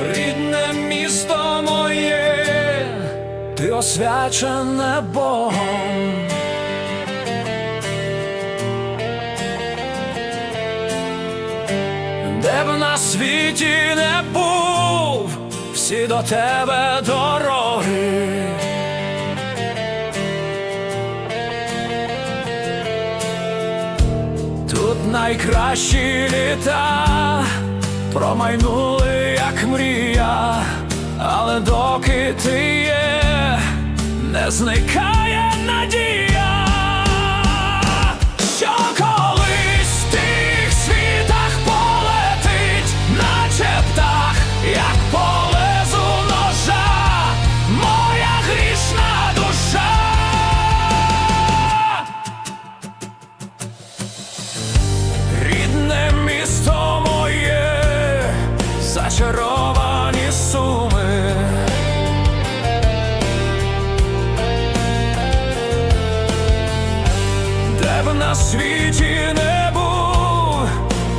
рідне місто моє, ти освячене Богом. Де б на світі не був, всі до тебе дороги. Тут найкращі літа промайнули, як мрія, але доки ти є, не зникає надія, що колись тих світах полетить, наче птах, як по світі не був,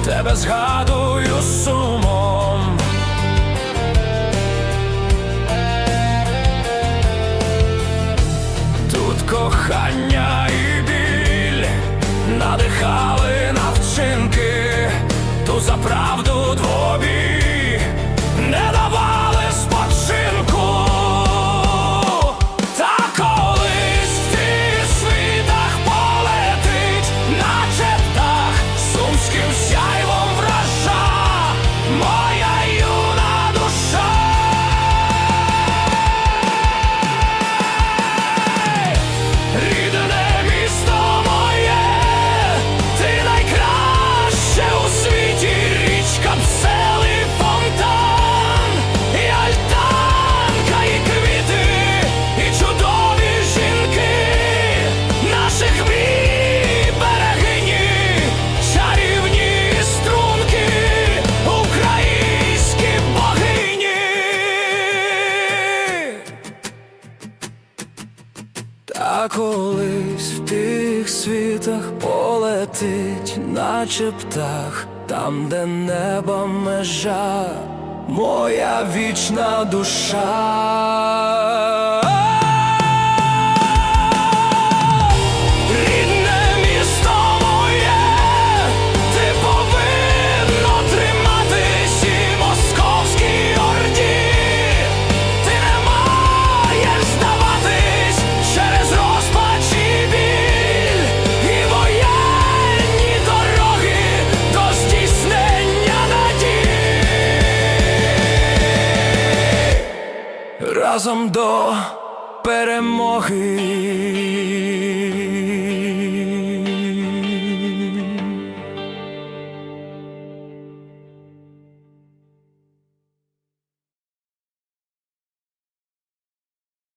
тебе згадую Колись в тих світах полетить, наче птах, там, де неба межа, моя вічна душа. разом до перемоги.